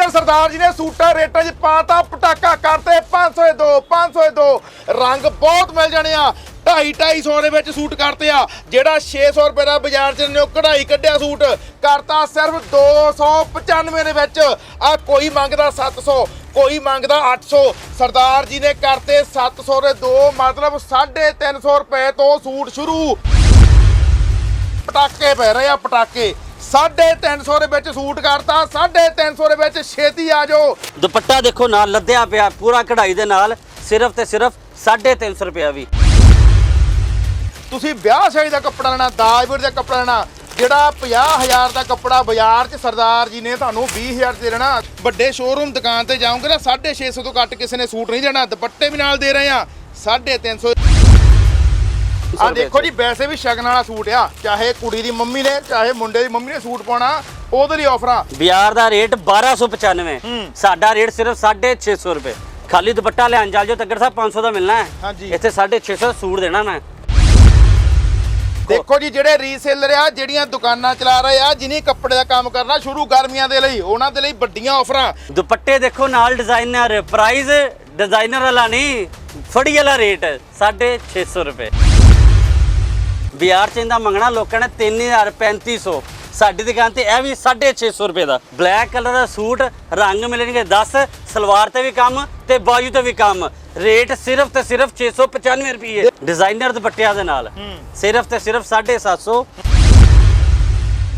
ਜਲੰਧਰ ਸਰਦਾਰ ਜੀ ਨੇ ਸੂਟਾਂ, ਰੇਟਾਂ 'ਚ ਪਾਤਾ ਪਟਾਕਾ ਕਰਤੇ 500 ਦੇ ਦੋ 500 ਦੇ। ਰੰਗ ਬਹੁਤ ਮਿਲ ਜਾਣੇ ਆ। 2.5 250 ਦੇ ਵਿੱਚ ਸੂਟ ਕਰਤੇ ਆ। ਜਿਹੜਾ 600 ਰੁਪਏ ਦਾ ਬਾਜ਼ਾਰ 'ਚ ਨੇ ਉਹ ਕਢਾਈ ਕੱਢਿਆ ਸੂਟ। ਕਰਤਾ ਸਿਰਫ 295 ਦੇ ਵਿੱਚ। ਆ ਕੋਈ ਮੰਗਦਾ 700 ਕੋਈ ਮੰਗਦਾ 800 ਸਰਦਾਰ ਜੀ ਨੇ ਕਰਤੇ 700 ਦੇ ਦੋ, ਮਤਲਬ 350 ਰੁਪਏ ਤੋਂ ਸੂਟ ਸ਼ੁਰੂ। ਪਟਾਕੇ ਪੈ ਰਹੇ ਆ, ਪਟਾਕੇ। 350 ਦੇ ਵਿੱਚ ਸੂਟ ਕਰਤਾ 350 ਦੇ ਵਿੱਚ ਛੇਤੀ ਆ ਜਾਓ। ਦੁਪੱਟਾ ਦੇਖੋ ਨਾਲ ਲੱਦਿਆ ਪਿਆ ਪੂਰਾ ਕਢਾਈ ਦੇ ਨਾਲ ਸਿਰਫ ਤੇ ਸਿਰਫ 350 ਰੁਪਿਆ ਵੀ। ਤੁਸੀਂ ਵਿਆਹ ਸ਼ਾਦੀ ਦਾ ਕੱਪੜਾ ਲੈਣਾ ਦਾਜ ਵੀਰ ਦਾ ਕੱਪੜਾ ਲੈਣਾ ਜਿਹੜਾ 50000 ਦਾ ਕੱਪੜਾ ਬਾਜ਼ਾਰ 'ਚ ਸਰਦਾਰ ਜੀ ਨੇ ਤੁਹਾਨੂੰ 20000 'ਚ ਦੇ ਦੇਣਾ। ਵੱਡੇ ਸ਼ੋਰੂਮ ਦੁਕਾਨ ਤੇ ਜਾਓਗੇ ਨਾ 650 ਤੋਂ ਘੱਟ ਕਿਸੇ ਨੇ ਸੂਟ ਨਹੀਂ ਦੇਣਾ ਦੁਪੱਟੇ ਵੀ ਨਾਲ ਦੇ ਰਹੇ ਆ 350 ਆ ਦੇਖੋ ਜੀ ਵੈਸੇ ਵੀ ਸ਼ਗਨ ਵਾਲਾ ਸੂਟ ਆ ਚਾਹੇ ਕੁੜੀ ਦੀ ਮੰਮੀ ਨੇ ਚਾਹੇ ਮੁੰਡੇ ਦੀ ਮੰਮੀ ਨੇ ਸੂਟ ਪਾਉਣਾ ਉਹਦੇ ਲਈ ਆਫਰਾਂ ਬਿਆਰ ਦਾ ਰੇਟ 1295 ਸਾਡਾ ਰੇਟ ਸਿਰਫ 650 ਰੁਪਏ। ਖਾਲੀ ਦੁਪੱਟਾ ਲੈਣ ਚੱਲ ਜਾਓ ਤੱਕਰ ਸਾਹਿਬ 500 ਦਾ ਮਿਲਣਾ ਹੈ। ਇੱਥੇ 650 ਸੂਟ ਦੇਣਾ ਮੈਂ। ਦੇਖੋ ਜੀ ਜਿਹੜੇ ਰੀਸੇਲਰ ਆ ਜਿਹੜੀਆਂ ਦੁਕਾਨਾਂ ਚਲਾ ਰਹੇ ਆ ਜਿਨੀ ਕੱਪੜੇ ਦਾ ਕੰਮ ਕਰਨਾ ਸ਼ੁਰੂ ਗਰਮੀਆਂ ਦੇ ਲਈ ਉਹਨਾਂ ਦੇ ਲਈ ਵੱਡੀਆਂ ਆਫਰਾਂ ਦੁਪੱਟੇ ਦੇਖੋ ਨਾਲ ਡਿਜ਼ਾਈਨਰ ਪ੍ਰਾਈਸ ਡਿਜ਼ਾਈਨਰ ਵਾਲਾ ਨਹੀਂ ਫੜੀ ਵਾਲਾ ਰੇਟ 650 ਰੁਪਏ। ਬਿਆਰ ਚ ਇਹਦਾ ਮੰਗਣਾ ਲੋਕਾਂ ਨੇ 3000 3500 ਸਾਡੀ ਦੁਕਾਨ ਤੇ ਇਹ ਵੀ 650 ਰੁਪਏ ਦਾ। ਬਲੈਕ ਕਲਰ ਦਾ ਸੂਟ ਰੰਗ ਮਿਲਣਗੇ 10 ਸਲਵਾਰ ਤੇ ਵੀ ਕੰਮ ਤੇ ਬਾਜੂ ਤੇ ਵੀ ਕੰਮ। ਰੇਟ ਸਿਰਫ ਤੇ ਸਿਰਫ 695 ਰੁਪਏ। ਡਿਜ਼ਾਈਨਰ ਦੁਪੱਟਿਆਂ ਦੇ ਨਾਲ। ਸਿਰਫ ਤੇ ਸਿਰਫ 750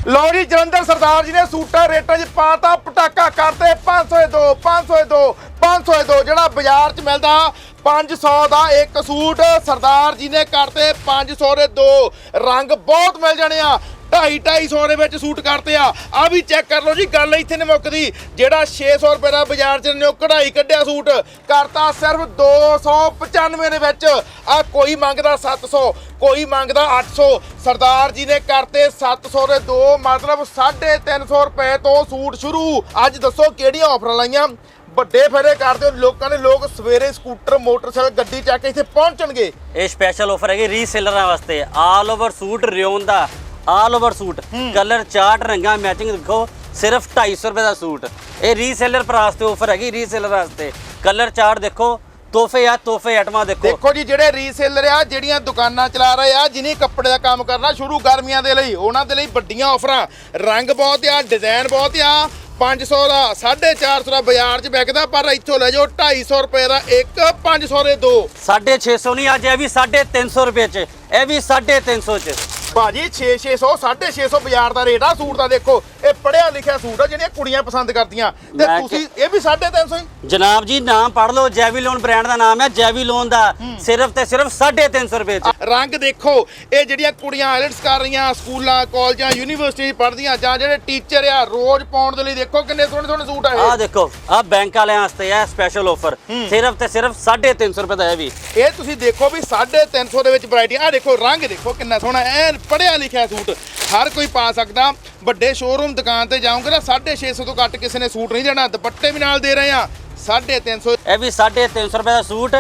ਲਓ ਜੀ, ਜਲੰਧਰ ਸਰਦਾਰ ਜੀ ਨੇ ਸੂਟਾਂ, ਰੇਟਾਂ 'ਚ ਪਾਤਾ, ਪਟਾਕਾ ਕਰਤੇ 500 ਦੇ ਦੋ 500 ਦੇ ਦੋ 500 ਦੇ ਦੋ, ਜਿਹੜਾ ਬਾਜ਼ਾਰ 'ਚ ਮਿਲਦਾ 500 ਦਾ ਇੱਕ ਸੂਟ ਸਰਦਾਰ ਜੀ ਨੇ ਕਰਤੇ 500 ਦੇ ਦੋ। ਰੰਗ ਬਹੁਤ ਮਿਲ ਜਾਣੇ ਆ। ਢਾਈ 250 ਦੇ ਵਿੱਚ ਸੂਟ ਕਰਤੇ ਆ। ਆ ਵੀ ਚੈੱਕ ਕਰ ਲਓ ਜੀ, ਗੱਲ ਇੱਥੇ ਨਹੀਂ ਮੁੱਕਦੀ। ਜਿਹੜਾ 600 ਰੁਪਏ ਦਾ ਬਾਜ਼ਾਰ 'ਚ ਨੇ ਉਹ ਕਢਾਈ ਕੱਢਿਆ ਸੂਟ, ਕਰਤਾ ਸਿਰਫ 295 ਦੇ ਵਿੱਚ। ਆ ਕੋਈ ਮੰਗਦਾ 700 ਕੋਈ ਮੰਗਦਾ 800 ਸਰਦਾਰ ਜੀ ਨੇ ਕਰਤੇ 700 ਦੇ ਦੋ, ਮਤਲਬ 350 ਰੁਪਏ ਤੋਂ ਸੂਟ ਸ਼ੁਰੂ। ਅੱਜ ਦੱਸੋ ਕਿਹੜੀਆਂ ਆਫਰਾਂ ਲਾਈਆਂ? ਵੱਡੇ ਫੇਰੇ ਕਰਦੇ ਹੋ ਲੋਕਾਂ ਦੇ ਲੋਕ ਸਵੇਰੇ ਸਕੂਟਰ, ਮੋਟਰਸਾਈਕਲ, ਗੱਡੀ ਚੱਕ ਕੇ ਇੱਥੇ ਪਹੁੰਚਣਗੇ। ਇਹ ਸਪੈਸ਼ਲ ਆਫਰ ਹੈਗੀ ਰੀਸੇਲਰਾਂ ਵਾਸਤੇ। ਆਲ ਓਵਰ ਸੂਟ ਰਿਓਨ ਦਾ all over suit colour chart ਰੰਗਾਂ ਮੈਚਿੰਗ ਦੇਖੋ ਸਿਰਫ 250 ਰੁਪਏ ਦਾ ਸੂਟ ਇਹ ਰੀਸੇਲਰ ਪ੍ਰਾਈਸ ਤੇ ਆਫਰ ਹੈਗੀ ਰੀਸੇਲਰ ਵਾਸਤੇ। ਕਲਰ ਚਾਰਟ ਦੇਖੋ ਤੋਹਫੇ ਆ ਤੋਹਫੇ ਆਈਟਮਾਂ ਦੇਖੋ। ਦੇਖੋ ਜੀ ਜਿਹੜੇ ਰੀਸੇਲਰ ਆ ਜਿਹੜੀਆਂ ਦੁਕਾਨਾਂ ਚਲਾ ਰਹੇ ਆ ਜਿਨੀ ਕੱਪੜੇ ਦਾ ਕੰਮ ਕਰਨਾ ਸ਼ੁਰੂ ਗਰਮੀਆਂ ਦੇ ਲਈ ਉਹਨਾਂ ਦੇ ਲਈ ਵੱਡੀਆਂ ਆਫਰਾਂ ਰੰਗ ਬਹੁਤ ਆ ਡਿਜ਼ਾਈਨ ਬਹੁਤ ਆ। 500 ਦਾ 450 ਦਾ ਬਾਜ਼ਾਰ 'ਚ ਵਿਕਦਾ ਪਰ ਇੱਥੋਂ ਲੈ ਜਾਓ 250 ਰੁਪਏ ਦਾ ਇੱਕ 500 ਦੇ ਦੋ। 650 ਨਹੀਂ ਅੱਜ ਇਹ ਵੀ 350 ਰੁਪਏ ਚ। ਇਹ ਵੀ 350 ਚ। ਭਾਜੀ 6-600 650 ਬਾਜ਼ਾਰ ਦਾ ਰੇਟ ਆ ਸੂਟ ਦਾ ਦੇਖੋ ਇਹ ਪੜਿਆ ਲਿਖਿਆ ਸੂਟ ਆ ਜਿਹੜੀਆਂ ਕੁੜੀਆਂ ਪਸੰਦ ਕਰਦੀਆਂ। ਤੇ ਮੈਂ ਤੁਸੀਂ ਇਹ ਵੀ 350 ਹੀ? ਜਨਾਬ ਜੀ ਨਾਮ ਪੜ ਲਓ ਜੈਵੀਲੋਨ ਬ੍ਰਾਂਡ ਦਾ ਨਾਮ ਹੈ ਜੈਵੀਲੋਨ ਦਾ ਸਿਰਫ ਤੇ ਸਿਰਫ 350 ਰੁਪਏ ਚ। ਰੰਗ ਦੇਖੋ ਇਹ ਜਿਹੜੀਆਂ ਕੁੜੀਆਂ ਆਇਲਟਸ ਕਰ ਰਹੀਆਂ ਸਕੂਲਾਂ ਕਾਲਜਾਂ ਯੂਨੀਵਰਸਿਟੀ ਪੜ੍ਹਦੀਆਂ ਜਾਂ ਜਿਹੜੇ ਟੀਚਰ ਆ ਰੋਜ਼ ਪਾਉਣ ਦੇ ਲਈ ਦੇਖੋ ਕਿੰਨੇ ਸੋਹਣੇ ਸੋਹਣੇ ਸੂਟ ਆ ਇਹ। ਦੇਖੋ ਆਹ ਬੈਂਕ ਵਾਲਿਆਂ ਵਾਸਤੇ ਹੈ ਸਪੈਸ਼ਲ ਆਫਰ ਸਿਰਫ ਤੇ ਸਿਰਫ 350 ਰੁਪਏ ਦਾ ਇਹ ਵੀ। ਇਹ ਤੁਸੀਂ ਦੇਖੋ ਵੀ 350 ਦੇ ਵਿੱਚ ਵੈਰਾਈਟੀ ਆ ਦੇਖੋ ਰੰਗ ਦੇਖੋ ਕਿੰਨਾ ਸੋਹਣਾ ਐਨ ਪੜਿਆ ਲਿਖਿਆ ਸੂਟ ਹਰ ਕੋਈ ਪਾ ਸਕਦਾ। ਵੱਡੇ ਸ਼ੋਰੂਮ ਦੁਕਾਨ ਤੇ ਜਾਓਗੇ ਨਾ 650 ਤੋਂ ਘੱਟ ਕਿਸੇ ਨੇ ਸੂਟ ਨਹੀਂ ਦੇਣਾ। ਦੁਪੱਟੇ ਵੀ ਨਾਲ ਦੇ ਰਹੇ ਆ 350 ਇਹ ਵੀ 350 ਰੁਪਏ ਦਾ ਸੂਟ।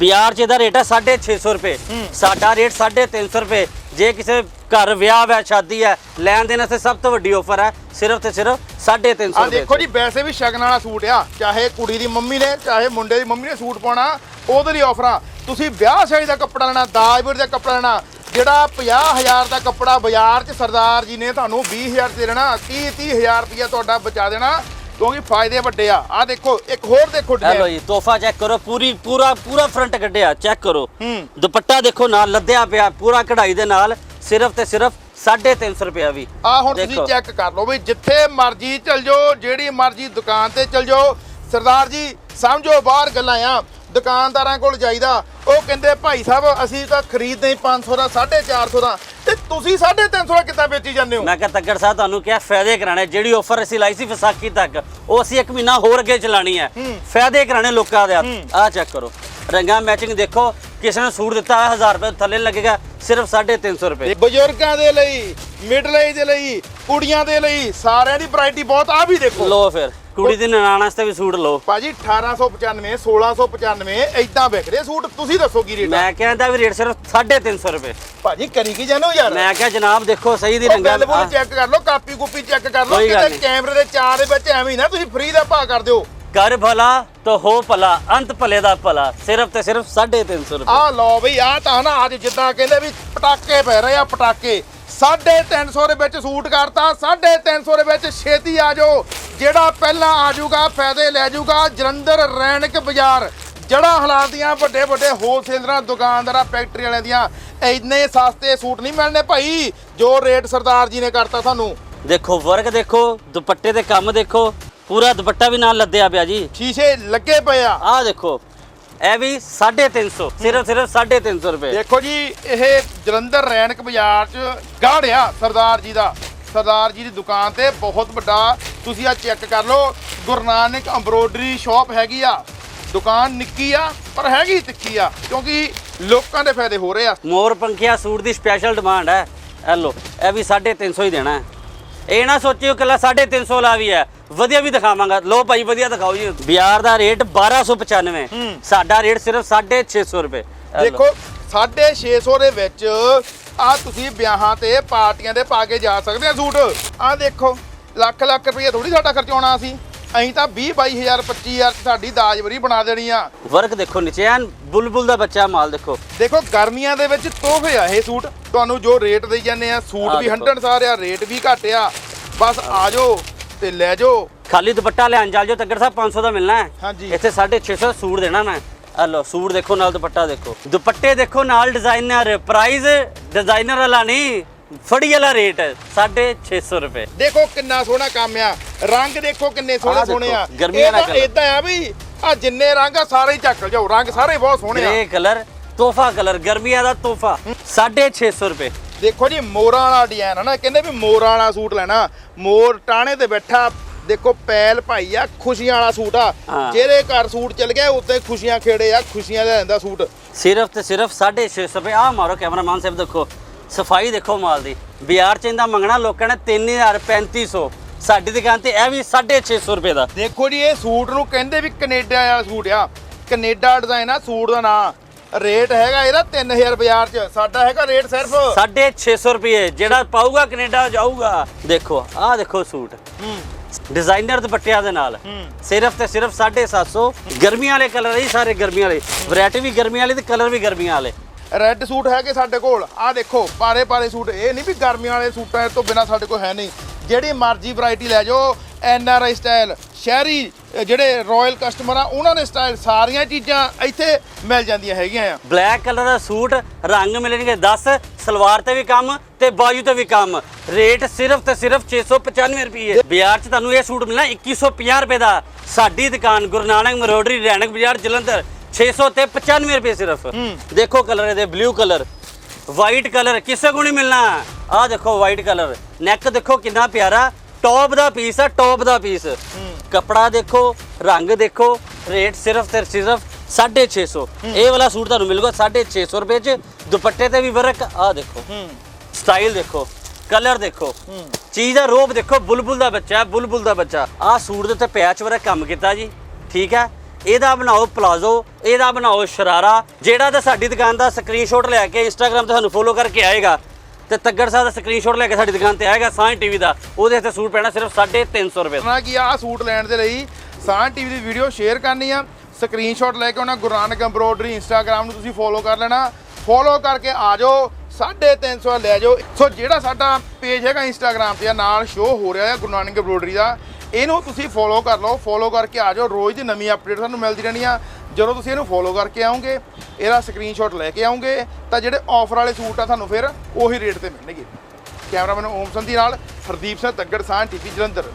ਬਾਜ਼ਾਰ 'ਚ ਇਹਦਾ ਰੇਟ ਹੈ 650 ਰੁਪਏ। ਸਾਡਾ ਰੇਟ 350 ਰੁਪਏ। ਜੇ ਕਿਸੇ ਘਰ ਵਿਆਹ ਹੈ ਸ਼ਾਦੀ ਹੈ ਲੈਣ ਦੇਣ ਵਾਸਤੇ ਸਭ ਤੋਂ ਵੱਡੀ ਆਫਰ ਹੈ ਸਿਰਫ ਤੇ ਸਿਰਫ 350 ਆ ਰੁਪਏ ਦੇਖੋ ਜੀ ਵੈਸੇ ਵੀ ਸ਼ਗਨ ਵਾਲਾ ਸੂਟ ਆ। ਚਾਹੇ ਕੁੜੀ ਦੀ ਮੰਮੀ ਨੇ ਚਾਹੇ ਮੁੰਡੇ ਦੀ ਮੰਮੀ ਨੇ ਸੂਟ ਪਾਉਣਾ ਉਹਦੇ ਲਈ ਆਫਰਾਂ ਤੁਸੀਂ ਵਿਆਹ ਸ਼ਾਦੀ ਦਾ ਕੱਪੜਾ ਲੈਣਾ ਦਾਜ ਵੀਰ ਦਾ ਕੱਪੜਾ ਲੈਣਾ ਜਿਹੜਾ 50000 ਦਾ ਕੱਪੜਾ ਬਾਜ਼ਾਰ 'ਚ ਸਰਦਾਰ ਜੀ ਨੇ ਤੁਹਾਨੂੰ 20000 ਦੇ ਦੇਣਾ 30 30000 ਰੁਪਇਆ ਤੁਹਾਡਾ ਬਚਾ ਦੇਣਾ ਕਿਉਂਕਿ ਫਾਇਦੇ ਵੱਡੇ ਆ ਆ ਦੇਖੋ ਇੱਕ ਹੋਰ ਦੇਖੋ ਹੈਲੋ design। ਜੀ ਤੋਹਫਾ ਚੈੱਕ ਕਰੋ ਪੂਰੀ ਪੂਰਾ ਪੂਰਾ ਫਰੰਟ ਕੱਢਿਆ ਚੈੱਕ ਕਰੋ ਹੂੰ। ਦੁਪੱਟਾ ਦੇਖੋ ਨਾਲ ਲੱਦਿਆ ਪਿਆ ਪੂਰਾ ਕਢਾਈ ਦੇ ਨਾਲ ਸਿਰਫ ਤੇ ਸਿਰਫ 350 ਰੁਪਏ ਵੀ ਆ ਹੁਣ ਤੁਸੀਂ। ਚੈੱਕ ਕਰ ਲਓ ਵੀ ਜਿੱਥੇ ਮਰਜ਼ੀ ਚਲ ਜਾਓ ਜਿਹੜੀ ਮਰਜ਼ੀ ਦੁਕਾਨ ਤੇ ਚਲ ਜਾਓ ਸਰਦਾਰ ਜੀ ਸਮਝੋ ਬਾਹਰ ਗੱਲਾਂ ਆ ਦੁਕਾਨਦਾਰਾਂ ਕੋਲ ਜਾਈਦਾ। ਉਹ ਕਹਿੰਦੇ ਭਾਈ ਸਾਹਿਬ ਅਸੀਂ ਤਾਂ ਖਰੀਦਦੇ ਹੀ 500 ਦਾ 450 ਦਾ। ਤੇ ਤੁਸੀਂ 350 ਦਾ ਕਿੱਦਾਂ ਵੇਚੀ ਜਾਂਦੇ ਹੋ? ਮੈਂ ਕਿਹਾ ਤੱਕੜ ਸਾਹਿਬ ਤੁਹਾਨੂੰ ਕਿਹਾ ਫਾਇਦੇ ਕਰਾਣੇ ਜਿਹੜੀ ਆਫਰ ਅਸੀਂ ਲਾਈ ਸੀ ਵਿਸਾਖੀ ਤੱਕ ਉਹ ਅਸੀਂ ਇੱਕ ਮਹੀਨਾ ਹੋਰ ਅੱਗੇ ਚਲਾਣੀ ਹੈ। ਫਾਇਦੇ ਕਰਾਣੇ ਲੋਕਾਂ ਦੇ ਆਹ ਚੈੱਕ ਕਰੋ। ਰੰਗਾਂ ਮੈਚਿੰਗ ਦੇਖੋ ਕਿਸੇ ਨੇ ਸੂਟ ਦਿੱਤਾ 1000 ਰੁਪਏ ਥੱਲੇ ਲੱਗੇਗਾ ਸਿਰਫ 350 ਰੁਪਏ। ਬਜ਼ੁਰਗਾਂ ਦੇ ਲਈ ਮਿਡਲ ਏਜ ਦੇ ਲਈ ਕੁੜੀਆਂ ਦੇ ਲਈ ਸਾਰਿਆਂ ਦੀ ਵੈਰਾਈਟੀ ਬਹੁਤ ਆ ਵੀ ਦੇਖੋ। ਲੋ ਫਿਰ। ਕੁੜੀ ਦੀ ਨਨਾਣ ਵਾਸਤੇ ਵੀ ਸੂਟ ਲਓ। ਭਾਜੀ 1895 1695 ਐਦਾਂ ਵਿਕਦੇ ਆ ਸੂਟ। ਤੁਸੀਂ ਦੱਸੋ ਕੀ ਰੇਟ ਆ? ਮੈਂ ਕਹਿੰਦਾ ਵੀ ਰੇਟ ਸਿਰਫ 350 ਰੁਪਏ। ਭਾਜੀ ਕਰੀ ਕੀ ਜਾਨੋ ਯਾਰ? ਮੈਂ ਕਿਹਾ ਜਨਾਬ ਦੇਖੋ ਸਹੀ ਦੀ ਰੰਗਾ ਗੱਲ ਬੋਲ ਚੈੱਕ ਕਰ ਲਓ ਕਾਪੀ ਕੂਪੀ ਚੈੱਕ ਕਰ ਲਓ ਕੋਈ ਗੱਲ ਕਿਤੇ ਨਹੀਂ। ਕੈਮਰੇ ਦੇ ਚਾਰ ਦੇ ਵਿੱਚ ਐਵੇਂ ਹੀ ਨਾ ਤੁਸੀਂ ਫ੍ਰੀ ਦਾ ਭਾਅ ਕਰ ਦਿਓ। ਕਰ ਭਲਾ ਤੋ ਹੋ ਭਲਾ ਅੰਤ ਭਲੇ ਦਾ ਭਲਾ ਸਿਰਫ ਤੇ ਸਿਰਫ 350 ਰੁਪਏ। ਆਹ ਲਓ ਬਈ ਆਹ ਤਾਂ ਨਾ ਅੱਜ ਜਿੱਦਾਂ ਕਹਿੰਦੇ ਵੀ ਪਟਾਕੇ ਪੈ ਰਹੇ ਆ ਪਟਾਕੇ। 350 ਦੇ ਵਿੱਚ ਸੂਟ ਕਰਤਾ 350 ਦੇ ਵਿੱਚ ਛੇਤੀ ਆ ਜਾਓ। ਜਿਹੜਾ ਪਹਿਲਾਂ ਆ ਜਾਊਗਾ ਫਾਇਦੇ ਲੈ ਜਾਊਗਾ ਜਲੰਧਰ ਰੈਣਕ ਬਾਜ਼ਾਰ। ਜੜਾ ਹਾਲਾਤ ਦੀਆਂ ਵੱਡੇ ਵੱਡੇ ਹੋਲਸੇਲਰਾਂ ਦੁਕਾਨਦਾਰਾਂ ਫੈਕਟਰੀ ਵਾਲਿਆਂ ਦੀਆਂ। ਇੰਨੇ ਸਸਤੇ ਸੂਟ ਨਹੀਂ ਮਿਲਣੇ ਭਾਈ ਜੋ ਰੇਟ ਸਰਦਾਰ ਜੀ ਨੇ ਕਰਤਾ ਤੁਹਾਨੂੰ ਦੇਖੋ ਵਰਕ ਦੇਖੋ ਦੁਪੱਟੇ ਦੇ ਕੰਮ ਦੇਖੋ ਪੂਰਾ ਦੁਪੱਟਾ ਵੀ ਨਾਲ ਲੱਦਿਆ ਪਿਆ ਜੀ। ਸ਼ੀਸ਼ੇ ਲੱਗੇ ਪਏ ਆ। ਆਹ ਦੇਖੋ ਇਹ ਵੀ 350 ਸਿਰਫ ਸਿਰਫ 350 ਰੁਪਏ। ਦੇਖੋ ਜੀ ਇਹ ਜਲੰਧਰ ਰੈਣਕ ਬਾਜ਼ਾਰ 'ਚ ਗਾੜਿਆ ਸਰਦਾਰ ਜੀ ਦਾ। ਸਰਦਾਰ ਜੀ ਦੀ ਦੁਕਾਨ ਤੇ ਬਹੁਤ ਵੱਡਾ ਤੁਸੀਂ ਆ ਚੈੱਕ ਕਰ ਲਓ ਗੁਰੂ ਨਾਨਕ ਐਮਬਰੋਇਡਰੀ ਸ਼ਾਪ ਹੈਗੀ ਆ। ਦੁਕਾਨ ਨਿੱਕੀ ਆ ਪਰ ਹੈਗੀ ਤਿੱਖੀ ਆ ਕਿਉਂਕਿ ਲੋਕਾਂ ਦੇ ਫਾਇਦੇ ਹੋ ਰਹੇ ਆ। ਮੋਰ ਪੰਖੀਆ ਸੂਟ ਦੀ ਸਪੈਸ਼ਲ ਡਿਮਾਂਡ ਹੈ ਇਹ ਲੋ ਇਹ ਵੀ 350 ਹੀ ਦੇਣਾ ਹੈ। ਇਹ ਨਾ ਸੋਚਿਓ ਕਿ ਲਾ 350 ਲਾ ਵੀ ਹੈ। ਵਧੀਆ ਵੀ ਦਿਖਾਵਾਂਗਾ। ਲੋ ਭਾਈ ਵਧੀਆ ਦਿਖਾਓ ਜੀ। ਬਿਆਰ ਦਾ ਰੇਟ 1295 ਸਾਡਾ ਰੇਟ ਸਿਰਫ 650 ਰੁਪਏ। ਦੇਖੋ 650 ਦੇ ਵਿੱਚ ਆ ਤੁਸੀਂ ਵਿਆਹਾਂ ਤੇ ਪਾਰਟੀਆਂ ਦੇ ਪਾ ਕੇ ਜਾ ਸਕਦੇ ਆ ਸੂਟ। ਆ ਦੇਖੋ ਲੱਖ ਲੱਖ ਰੁਪਏ ਥੋੜੀ ਸਾਡਾ ਖਰਚਾਉਣਾ ਸੀ। ਅਸੀਂ ਤਾਂ 20 22000 25000 ਚ ਸਾਡੀ ਦਾਜਵਰੀ ਬਣਾ ਦੇਣੀ ਆ। ਵਰਕ ਦੇਖੋ ਨੀਚੇ ਐਨ ਬੁਲਬੁਲ ਦਾ ਬੱਚਾ ਮਾਲ ਦੇਖੋ। ਦੇਖੋ ਗਰਮੀਆਂ ਦੇ ਵਿੱਚ ਤੋਹਫੇ ਆ ਇਹ ਸੂਟ। ਤੁਹਾਨੂੰ ਜੋ ਰੇਟ ਦੇਈ ਜਾਂਦੇ ਆ ਸੂਟ ਵੀ ਦੇਖੋ। 100 ਸਾਰੇ ਆ ਰੇਟ ਵੀ ਘੱਟ ਆ। ਬਸ ਆ। ਜਾਓ ਤੇ ਲੈ ਜਾਓ। ਖਾਲੀ ਦੁਪੱਟਾ ਲੈਣ ਚੱਲ ਜਾਓ ਤੱਕੜ ਸਾਹਿਬ 500 ਦਾ ਮਿਲਣਾ ਹੈ। ਹਾਂਜੀ। ਇੱਥੇ 650 ਸੂਟ ਦੇਣਾ ਮੈਂ। ਆ ਲਓ ਸੂਟ ਦੇਖੋ ਨਾਲ ਦੁਪੱਟਾ ਦੇਖੋ। ਦੁਪੱਟੇ ਦੇਖੋ ਨਾਲ ਡਿਜ਼ਾਈਨਰ ਪ੍ਰਾਈਸ ਡਿਜ਼ਾਈਨਰ ਵਾਲਾ ਨਹੀਂ ਫੜੀ ਵਾਲਾ ਰੇਟ 650 ਰੁਪਏ। ਦੇਖੋ ਕਿੰਨਾ ਸੋਹਣਾ ਕੰਮ ਆ। ਰੰਗ ਦੇਖੋ ਕਿੰਨੇ ਸੋਹਣੇ ਸੋਹਣੇ ਆ। ਗਰਮੀਆਂ ਇਹ ਦਾ। ਇਦਾਂ ਆ ਵੀ ਆ ਜਿੰਨੇ ਰੰਗ ਆ ਸਾਰੇ ਹੀ ਚੱਕ ਜਾਓ। ਰੰਗ ਸਾਰੇ ਬਹੁਤ ਸੋਹਣੇ ਆ। ਗ੍ਰੇ ਕਲਰ ਤੋਹਫਾ ਕਲਰ ਗਰਮੀਆਂ ਦਾ ਤੋਹਫਾ 650 ਰੁਪਏ। ਦੇਖੋ ਜੀ ਮੋਰਾਂ ਵਾਲਾ ਡਿਜ਼ਾਈਨ ਹੈ ਨਾ ਕਹਿੰਦੇ ਵੀ ਮੋਰਾਂ ਵਾਲਾ ਸੂਟ ਲੈਣਾ। ਮੋਰ ਟਾਣੇ ਤੇ ਬੈਠਾ ਦੇਖੋ ਪੈਲ ਭਾਈ ਆ ਖੁਸ਼ੀਆਂ ਵਾਲਾ ਸੂਟ ਆ। ਹਾਂ। ਜਿਹੜੇ ਘਰ ਸੂਟ ਚਲ ਗਿਆ ਉੱਤੇ ਖੁਸ਼ੀਆਂ ਖੇੜੇ ਆ ਖੁਸ਼ੀਆਂ ਦਾ ਲੈਂਦਾ ਸੂਟ। ਸਿਰਫ ਤੇ ਸਿਰਫ 650 ਰੁਪਏ। ਆ ਮਾਰੋ ਕੈਮਰਾਮੈਨ ਸਾਹਿਬ ਦੇਖੋ। ਸਫ਼ਾਈ ਦੇਖੋ ਮਾਲ ਦੀ। ਬਾਜ਼ਾਰ ਚ ਇਹਦਾ ਮੰਗਣਾ ਲੋਕਾਂ ਨੇ 3000 3500 ਸਾਡੀ ਦੁਕਾਨ ਤੇ ਇਹ ਵੀ 650 ਰੁਪਏ ਦਾ। ਦੇਖੋ ਜੀ ਇਹ ਸੂਟ ਨੂੰ ਕਹਿੰਦੇ ਵੀ ਕੈਨੇਡਾ ਵਾਲਾ ਸੂਟ ਆ। ਕੈਨੇਡਾ ਡਿਜ਼ਾਈਨ ਆ ਸੂਟ ਦਾ ਨਾਂ। ਰੇਟ ਹੈਗਾ ਇਹਦਾ 3000 ਬਾਜ਼ਾਰ 'ਚ। ਸਾਡਾ ਹੈਗਾ ਰੇਟ ਸਿਰਫ 650 ਰੁਪਏ। ਜਿਹੜਾ ਪਾਊਗਾ ਕੈਨੇਡਾ ਜਾਊਗਾ। ਦੇਖੋ ਆਹ ਦੇਖੋ ਸੂਟ। ਹੂੰ। ਡਿਜ਼ਾਈਨਰ ਦੁਪੱਟਿਆਂ ਦੇ ਨਾਲ। ਸਿਰਫ ਤੇ ਸਿਰਫ 750 ਗਰਮੀਆਂ ਵਾਲੇ ਕਲਰ ਹੀ ਸਾਰੇ ਗਰਮੀਆਂ ਵਾਲੇ। ਵੈਰਾਈਟੀ ਵੀ ਗਰਮੀਆਂ ਵਾਲੀ ਤੇ ਕਲਰ ਵੀ ਗਰਮੀਆਂ ਵਾਲੇ। ਰੈੱਡ ਸੂਟ ਹੈਗੇ ਸਾਡੇ ਕੋਲ। ਆਹ ਦੇਖੋ ਪਾਰੇ ਪਾਰੇ ਸੂਟ। ਇਹ ਨਹੀਂ ਵੀ ਗਰਮੀਆਂ ਵਾਲੇ ਸੂਟਾਂ ਤੋਂ ਬਿਨਾ ਸਾਡੇ ਕੋਲ ਹੈ ਨਹੀਂ। ਜਿਹੜੀ ਮਰਜ਼ੀ ਵੈਰਾਈਟੀ ਲੈ ਜਾਓ। ਐਨ ਆਰ ਆਈ ਸਟਾਈਲ ਸ਼ਹਿਰੀ ਜਿਹੜੇ ਰਾਇਲ ਕਸਟਮਰ ਆ ਉਹਨਾਂ ਦੇ ਸਟਾਈਲ ਸਾਰੀਆਂ ਚੀਜ਼ਾਂ ਇੱਥੇ ਮਿਲ ਜਾਂਦੀਆਂ ਹੈਗੀਆਂ ਆ। ਬਲੈਕ ਕਲਰ ਦਾ ਸੂਟ ਰੰਗ ਮਿਲਣਗੇ 10 ਸਲਵਾਰ ਤੇ ਵੀ ਕੰਮ ਤੇ ਬਾਜੂ ਤੇ ਵੀ ਕੰਮ। ਰੇਟ ਸਿਰਫ ਤੇ ਸਿਰਫ 695 ਰੁਪਏ। ਬਾਜ਼ਾਰ 'ਚ ਤੁਹਾਨੂੰ ਇਹ ਸੂਟ ਮਿਲਣਾ 2150 ਰੁਪਏ ਦਾ। ਸਾਡੀ ਦੁਕਾਨ ਗੁਰੂ ਨਾਨਕ ਮਰੋਡਰੀ ਰੈਣਕ ਬਾਜ਼ਾਰ ਜਲੰਧਰ। 600 ਤੇ 95 ਰੁਪਏ ਸਿਰਫ। ਦੇਖੋ ਕਲਰ ਇਹਦੇ ਬਲੂ ਕਲਰ ਵਾਈਟ ਕਲਰ ਕਿਸੇ ਕੋ ਨਹੀਂ ਮਿਲਣਾ। ਆਹ ਦੇਖੋ ਵਾਈਟ ਕਲਰ ਨੈਕ ਦੇਖੋ ਕਿੰਨਾ ਪਿਆਰਾ। ਟੌਪ ਦਾ ਪੀਸ ਆ ਟੌਪ ਦਾ ਪੀਸ ਕਪੜਾ ਦੇਖੋ ਰੰਗ ਦੇਖੋ ਰੇਟ ਸਿਰਫ ਤੇ ਸਿਰਫ 650 ਇਹ ਵਾਲਾ ਸੂਟ ਤੁਹਾਨੂੰ ਮਿਲੂਗਾ 650 ਰੁਪਏ ਚ। ਦੁਪੱਟੇ ਤੇ ਵੀ ਵਰਕ ਆਹ ਦੇਖੋ। ਸਟਾਈਲ ਦੇਖੋ ਕਲਰ ਦੇਖੋ। ਚੀਜ਼ ਦਾ ਰੋਪ ਦੇਖੋ ਬੁਲਬੁਲ ਦਾ ਬੱਚਾ ਬੁਲਬੁਲ ਦਾ ਬੱਚਾ। ਆਹ ਸੂਟ ਦੇ ਉੱਤੇ ਪੈਚ ਵਰਕ ਕੰਮ ਕੀਤਾ ਜੀ। ਠੀਕ ਹੈ? ਇਹਦਾ ਬਣਾਓ ਪਲਾਜ਼ੋ ਇਹਦਾ ਬਣਾਓ ਸ਼ਰਾਰਾ। ਜਿਹੜਾ ਤਾਂ ਸਾਡੀ ਦੁਕਾਨ ਦਾ ਸਕਰੀਨਸ਼ਾਟ ਲੈ ਕੇ ਇੰਸਟਾਗ੍ਰam ਤੇ ਸਾਨੂੰ ਫੋਲੋ ਕਰਕੇ ਆਏਗਾ। ਤੇ ਤੱਗੜ ਸਾਹਿਬ ਦਾ ਸਕਰੀਨਸ਼ਾਟ ਲੈ ਕੇ ਸਾਡੀ ਦੁਕਾਨ ਤੇ ਆਏਗਾ ਸਾਂਝ ਟੀਵੀ ਦਾ। ਉਹਦੇ ਤੇ ਸੂਟ ਪੈਣਾ ਸਿਰਫ 350 ਰੁਪਏ ਦਾ। ਨਾ ਕਿ, ਆਹ ਸੂਟ ਲੈਣ ਦੇ ਲਈ ਸਾਂ ਟੀਵੀ ਦੀ ਵੀਡੀਓ ਸ਼ੇਅਰ ਕਰਨੀ ਆ। ਸਕਰੀਨਸ਼ਾਟ ਲੈ ਕੇ ਉਹਨਾਂ ਗੁਰੂ ਨਾਨਕ ਐਮਬਰੋਇਡਰੀ ਇੰਸਟਾਗ੍ਰam ਨੂੰ ਤੁਸੀਂ ਫੋਲੋ ਕਰ ਲੈਣਾ। ਫੋਲੋ ਕਰਕੇ ਆ ਜਾਓ 350 ਲੈ ਜਾਓ। ਸੋ ਜਿਹੜਾ ਸਾਡਾ ਪੇਜ ਹੈਗਾ ਇੰਸਟਾਗ੍ਰam ਤੇ ਆ, ਨਾਲ ਸ਼ੋ ਹੋ ਰਿਹਾ ਹੈ ਗੁਰੂ ਨਾਨਕ ਐਮਬਰੋਇਡਰੀ ਦਾ, ਇਹਨੂੰ ਤੁਸੀਂ ਫੋਲੋ ਕਰ ਲਓ। ਫੋਲੋ ਕਰਕੇ ਆ ਜਾਓ, ਰੋਜ਼ ਦੀ ਨਵੀਂ ਅਪਡੇਟ ਤੁਹਾਨੂੰ ਮਿਲਦੀ ਰਹਿਣੀ ਆ। ਜਦੋਂ ਤੁਸੀਂ ਇਹਨੂੰ ਫੋਲੋ ਕਰਕੇ ਆਓਗੇ ਇਹਦਾ ਸਕਰੀਨਸ਼ਾਟ ਲੈ ਕੇ ਆਓਗੇ ਤਾਂ ਜਿਹੜੇ ਆਫਰ ਵਾਲੇ ਸੂਟ ਆ ਤੁਹਾਨੂੰ ਫਿਰ ਉਹੀ ਰੇਟ ਤੇ ਮਿਲਣਗੇ। ਕੈਮਰਾਮੈਨ ਓਮ ਸੰਧੀ ਨਾਲ ਹਰਦੀਪ ਸਿੰਘ ਤੱਗੜ ਸਾਹ ਟੀਵੀ ਜਲੰਧਰ।